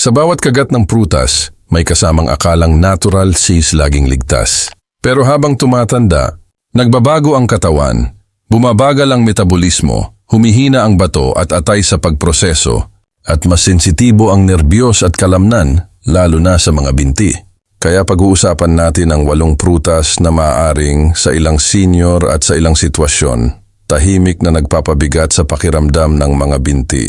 Sa bawat kagat ng prutas, may kasamang akalang natural sis laging ligtas. Pero habang tumatanda, nagbabago ang katawan, bumabagal ang metabolismo, humihina ang bato at atay sa pagproseso, at mas sensitibo ang nerbiyos at kalamnan, lalo na sa mga binti. Kaya pag-uusapan natin ang walong prutas na maaaring sa ilang senior at sa ilang sitwasyon, tahimik na nagpapabigat sa pakiramdam ng mga binti.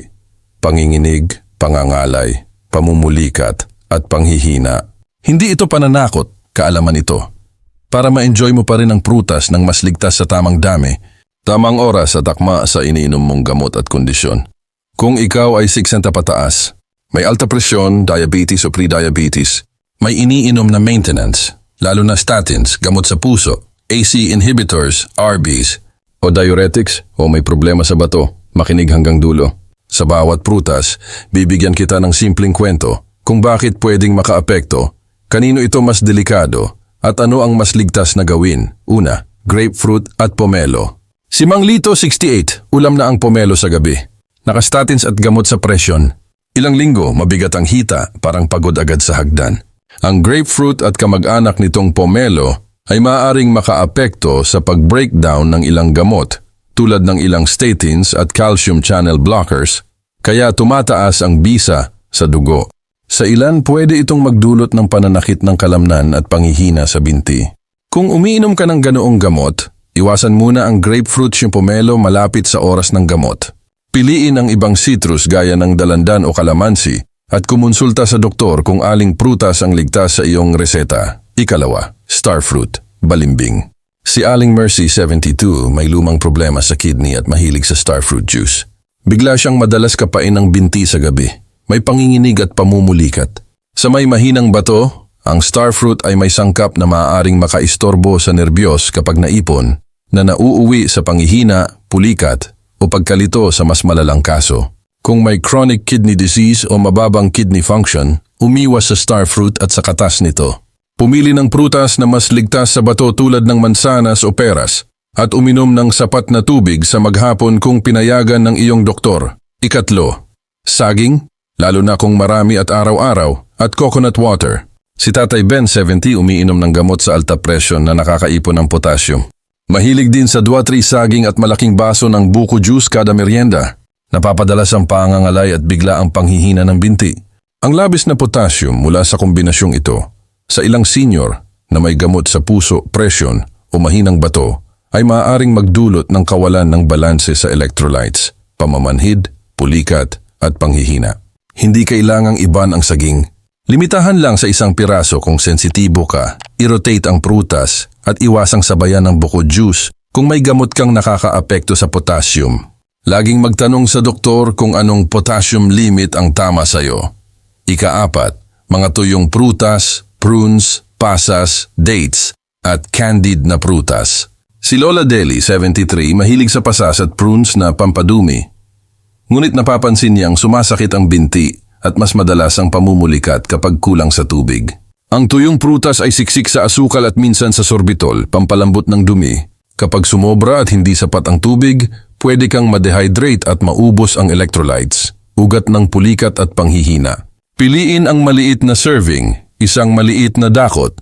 Panginginig, pangangalay, pamumulikat, at panghihina. Hindi ito pananakot, kaalaman ito. Para ma-enjoy mo pa rin ang prutas ng mas ligtas sa tamang dami, tamang oras at akma sa iniinom mong gamot at kondisyon. Kung ikaw ay 60 pataas, may alta presyon, diabetes o pre-diabetes, may iniinom na maintenance, lalo na statins, gamot sa puso, AC inhibitors, RBs, o diuretics o may problema sa bato, makinig hanggang dulo. Sa bawat prutas, bibigyan kita ng simpleng kwento kung bakit pwedeng makaapekto, kanino ito mas delikado, at ano ang mas ligtas na gawin. Una, grapefruit at pomelo. Si Mang Lito 68, ulam na ang pomelo sa gabi. Nakastatins at gamot sa presyon. Ilang linggo, mabigat ang hita, parang pagod agad sa hagdan. Ang grapefruit at kamag-anak nitong pomelo ay maaaring makaapekto sa pag-breakdown ng ilang gamot tulad ng ilang statins at calcium channel blockers, kaya tumataas ang bisa sa dugo. Sa ilan, pwede itong magdulot ng pananakit ng kalamnan at panghihina sa binti. Kung umiinom ka ng ganoong gamot, iwasan muna ang grapefruit pomelo malapit sa oras ng gamot. Piliin ang ibang citrus gaya ng dalandan o kalamansi at kumonsulta sa doktor kung aling prutas ang ligtas sa iyong reseta. Ikalawa, starfruit, balimbing. Si Aling Mercy 72 may lumang problema sa kidney at mahilig sa starfruit juice. Bigla siyang madalas kapain ng binti sa gabi. May panginginig at pamumulikat. Sa may mahinang bato, ang starfruit ay may sangkap na maaaring makaistorbo sa nerbiyos kapag naipon na nauuwi sa panghihina, pulikat o pagkalito sa mas malalang kaso. Kung may chronic kidney disease o mababang kidney function, umiwas sa starfruit at sa katas nito. Pumili ng prutas na mas ligtas sa bato tulad ng mansanas o peras at uminom ng sapat na tubig sa maghapon kung pinayagan ng iyong doktor. Ikatlo, saging, lalo na kung marami at araw-araw, at coconut water. Si Tatay Ben 70 umiinom ng gamot sa alta presyon na nakakaipon ng potassium. Mahilig din sa 2-3 saging at malaking baso ng buko juice kada merienda. Napapadalas ang pangangalay at bigla ang panghihina ng binti. Ang labis na potassium mula sa kombinasyong ito sa ilang senior na may gamot sa puso, presyon o mahinang bato ay maaaring magdulot ng kawalan ng balanse sa electrolytes, pamamanhid, pulikat at panghihina. Hindi kailangang iban ang saging. Limitahan lang sa isang piraso kung sensitibo ka, i-rotate ang prutas at iwasang sabayan ng buko juice kung may gamot kang nakakaapekto sa potassium. Laging magtanong sa doktor kung anong potassium limit ang tama sa'yo. Ikaapat, mga tuyong prutas, prunes, pasas, dates, at candied na prutas. Si Lola Deli, 73, mahilig sa pasas at prunes na pampadumi. Ngunit napapansin niyang sumasakit ang binti at mas madalas ang pamumulikat kapag kulang sa tubig. Ang tuyong prutas ay siksik sa asukal at minsan sa sorbitol, pampalambot ng dumi. Kapag sumobra at hindi sapat ang tubig, pwede kang madehydrate at maubos ang electrolytes, ugat ng pulikat at panghihina. Piliin ang maliit na serving, isang maliit na dakot,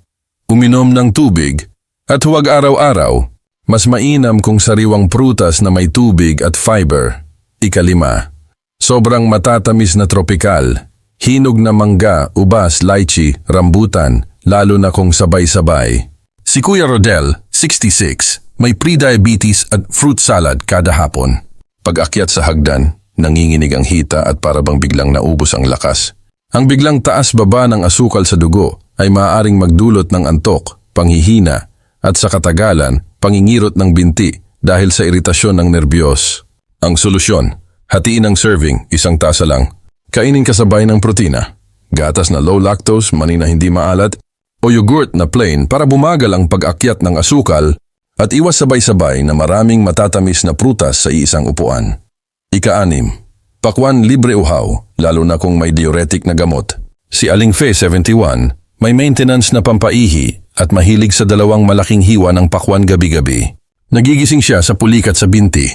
uminom ng tubig, at huwag araw-araw, mas mainam kung sariwang prutas na may tubig at fiber. Ikalima, sobrang matatamis na tropikal, hinog na mangga, ubas, lychee, rambutan, lalo na kung sabay-sabay. Si Kuya Rodel, 66, may pre-diabetes at fruit salad kada hapon. Pag-akyat sa hagdan, nanginginig ang hita at parabang biglang naubos ang lakas. Ang biglang taas-baba ng asukal sa dugo ay maaaring magdulot ng antok, panghihina, at sa katagalan, pangingirot ng binti dahil sa iritasyon ng nerbiyos. Ang solusyon, hatiin ang serving, isang tasa lang. Kainin kasabay ng protina, gatas na low lactose, mani na hindi maalat, o yogurt na plain para bumagal ang pag-akyat ng asukal at iwas sabay-sabay na maraming matatamis na prutas sa iisang upuan. Ika-anim, pakwan libre uhaw, lalo na kung may diuretic na gamot. Si Aling Fe 71, may maintenance na pampaihi at mahilig sa dalawang malaking hiwa ng pakwan gabi-gabi. Nagigising siya sa pulikat sa binti.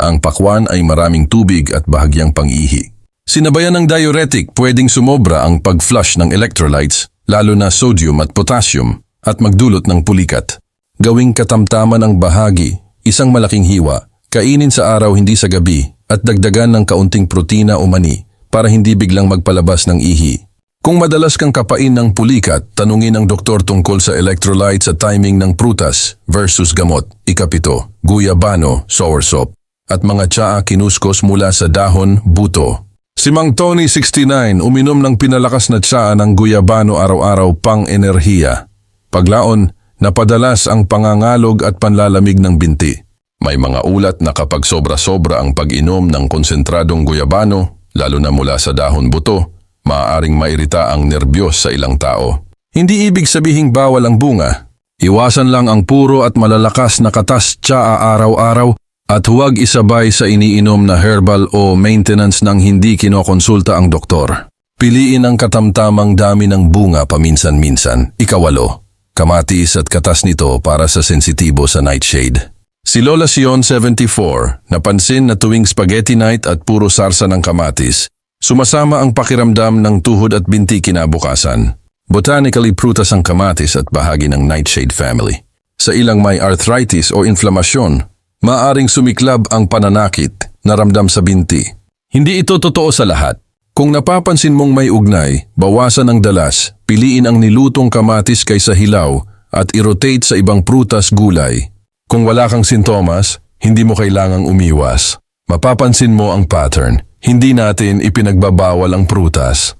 Ang pakwan ay maraming tubig at bahagyang pangihi. Sinabayan ng diuretic, pwedeng sumobra ang pag-flush ng electrolytes, lalo na sodium at potassium, at magdulot ng pulikat. Gawing katamtaman ang bahagi, isang malaking hiwa, kainin sa araw hindi sa gabi, at dagdagan ng kaunting protina o mani para hindi biglang magpalabas ng ihi. Kung madalas kang kapain ng pulikat, tanungin ang doktor tungkol sa electrolytes at timing ng prutas versus gamot. Ikapito, guyabano, soursop, at mga tsaa kinuskos mula sa dahon, buto. Si Mang Tony 69 uminom ng pinalakas na tsaa ng guyabano araw-araw pang enerhiya. Paglaon, napadalas ang pangangalog at panlalamig ng binti. May mga ulat na kapag sobra-sobra ang pag-inom ng konsentradong guyabano, lalo na mula sa dahon buto, maaaring mairita ang nerbiyos sa ilang tao. Hindi ibig sabihing bawal ang bunga. Iwasan lang ang puro at malalakas na katas tsaa araw-araw at huwag isabay sa iniinom na herbal o maintenance nang hindi kinokonsulta ang doktor. Piliin ang katamtamang dami ng bunga paminsan-minsan. Ikawalo, kamatis at katas nito para sa sensitibo sa nightshade. Si Lola Sion 74, napansin na tuwing spaghetti night at puro sarsa ng kamatis, sumasama ang pakiramdam ng tuhod at binti kinabukasan. Botanically prutas ang kamatis at bahagi ng nightshade family. Sa ilang may arthritis o inflamasyon, maaring sumiklab ang pananakit na ramdam sa binti. Hindi ito totoo sa lahat. Kung napapansin mong may ugnay, bawasan ang dalas, piliin ang nilutong kamatis kaysa hilaw at i-rotate sa ibang prutas gulay. Kung wala kang sintomas, hindi mo kailangang umiwas. Mapapansin mo ang pattern. Hindi natin ipinagbabawal ang prutas.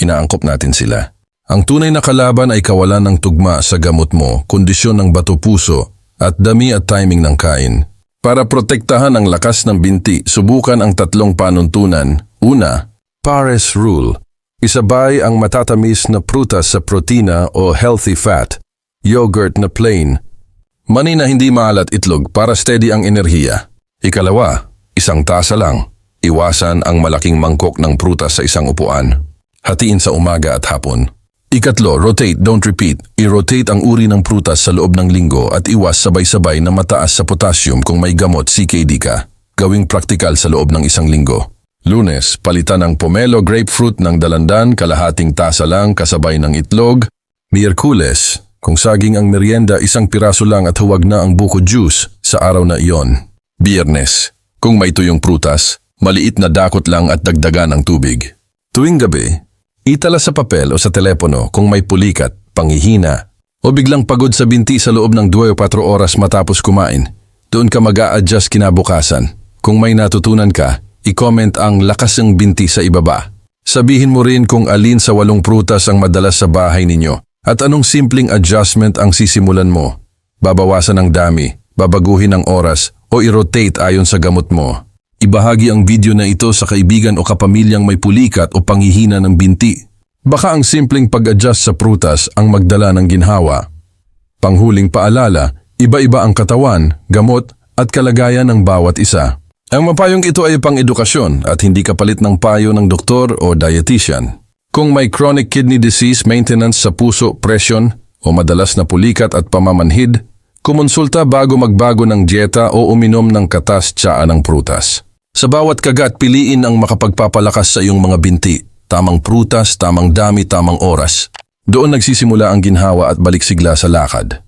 Inaangkop natin sila. Ang tunay na kalaban ay kawalan ng tugma sa gamot mo, kondisyon ng bato-puso, at dami at timing ng kain. Para protektahan ang lakas ng binti, subukan ang tatlong panuntunan. Una, Pares Rule. Isabay ang matatamis na prutas sa protina o healthy fat. Yogurt na plain. Mani na hindi maalat itlog para steady ang enerhiya. Ikalawa, isang tasa lang. Iwasan ang malaking mangkok ng prutas sa isang upuan. Hatiin sa umaga at hapon. Ikatlo, rotate, don't repeat. I-rotate ang uri ng prutas sa loob ng linggo at iwas sabay-sabay na mataas sa potassium kung may gamot CKD ka. Gawing praktikal sa loob ng isang linggo. Lunes, palitan ng pomelo grapefruit ng dalandan, kalahating tasa lang kasabay ng itlog. Miyerkules, kung saging ang merienda, isang piraso lang at huwag na ang buko juice sa araw na iyon. Biyernes, kung may tuyong prutas, maliit na dakot lang at dagdagan ng tubig. Tuwing gabi, itala sa papel o sa telepono kung may pulikat, panghihina, o biglang pagod sa binti sa loob ng 2 o 4 oras matapos kumain. Doon ka mag adjust kinabukasan. Kung may natutunan ka, i-comment ang lakas ng binti sa ibaba. Sabihin mo rin kung alin sa walong prutas ang madalas sa bahay ninyo at anong simpleng adjustment ang sisimulan mo. Babawasan ang dami, babaguhin ang oras o i-rotate ayon sa gamot mo. Ibahagi ang video na ito sa kaibigan o kapamilyang may pulikat o panghihina ng binti. Baka ang simpleng pag-adjust sa prutas ang magdala ng ginhawa. Panghuling paalala, iba-iba ang katawan, gamot at kalagayan ng bawat isa. Ang mapayong ito ay pang edukasyon at hindi kapalit ng payo ng doktor o dietitian. Kung may chronic kidney disease, maintenance sa puso, presyon o madalas na pulikat at pamamanhid, kumonsulta bago magbago ng dieta o uminom ng katas tsaa ng prutas. Sa bawat kagat, piliin ang makapagpapalakas sa iyong mga binti. Tamang prutas, tamang dami, tamang oras. Doon nagsisimula ang ginhawa at balik sigla sa lakad.